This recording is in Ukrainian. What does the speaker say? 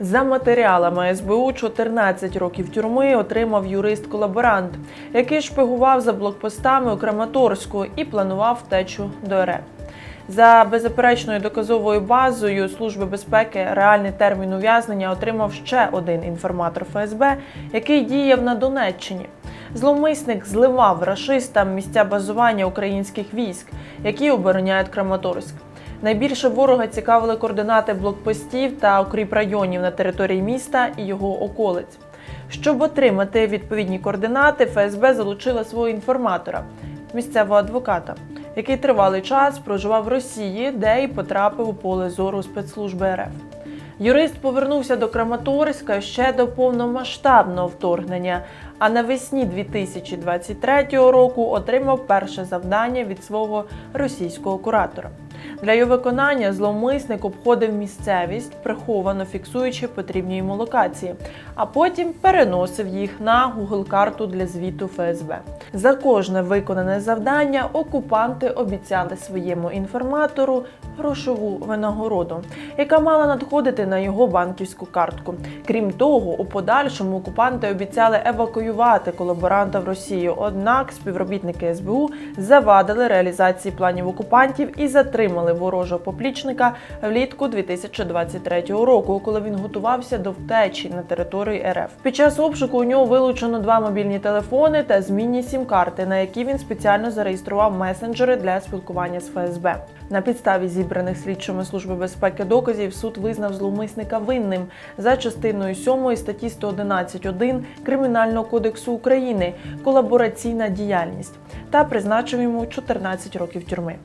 За матеріалами СБУ 14 років тюрми отримав юрист-колаборант, який шпигував за блокпостами у Краматорську і планував втечу до РФ. За беззаперечною доказовою базою Служби безпеки реальний термін ув'язнення отримав ще один інформатор ФСБ, який діяв на Донеччині. Зловмисник зливав рашистам місця базування українських військ, які обороняють Краматорськ. Найбільше ворога цікавили координати блокпостів та укріпрайонів на території міста і його околиць. Щоб отримати відповідні координати, ФСБ залучила свого інформатора, місцевого адвоката, який тривалий час проживав в Росії, де й потрапив у поле зору спецслужби РФ. Юрист повернувся до Краматорська ще до повномасштабного вторгнення, а навесні 2023 року отримав перше завдання від свого російського куратора. Для його виконання зловмисник обходив місцевість, приховано фіксуючи потрібні йому локації, а потім переносив їх на Google-карту для звіту ФСБ. За кожне виконане завдання окупанти обіцяли своєму інформатору грошову винагороду, яка мала надходити на його банківську картку. Крім того, у подальшому окупанти обіцяли евакуювати колаборанта в Росію. Однак співробітники СБУ завадили реалізації планів окупантів і затримали ворожого поплічника влітку 2023 року, коли він готувався до втечі на території РФ. Під час обшуку у нього вилучено два мобільні телефони та змінні сім-карти, на які він спеціально зареєстрував месенджери для спілкування з ФСБ. На підставі зібраних слідчими служби безпеки доказів суд визнав зловмисника винним за частиною 7 статті 111.1 Кримінального кодексу України колабораційна діяльність та призначив йому 14 років тюрми.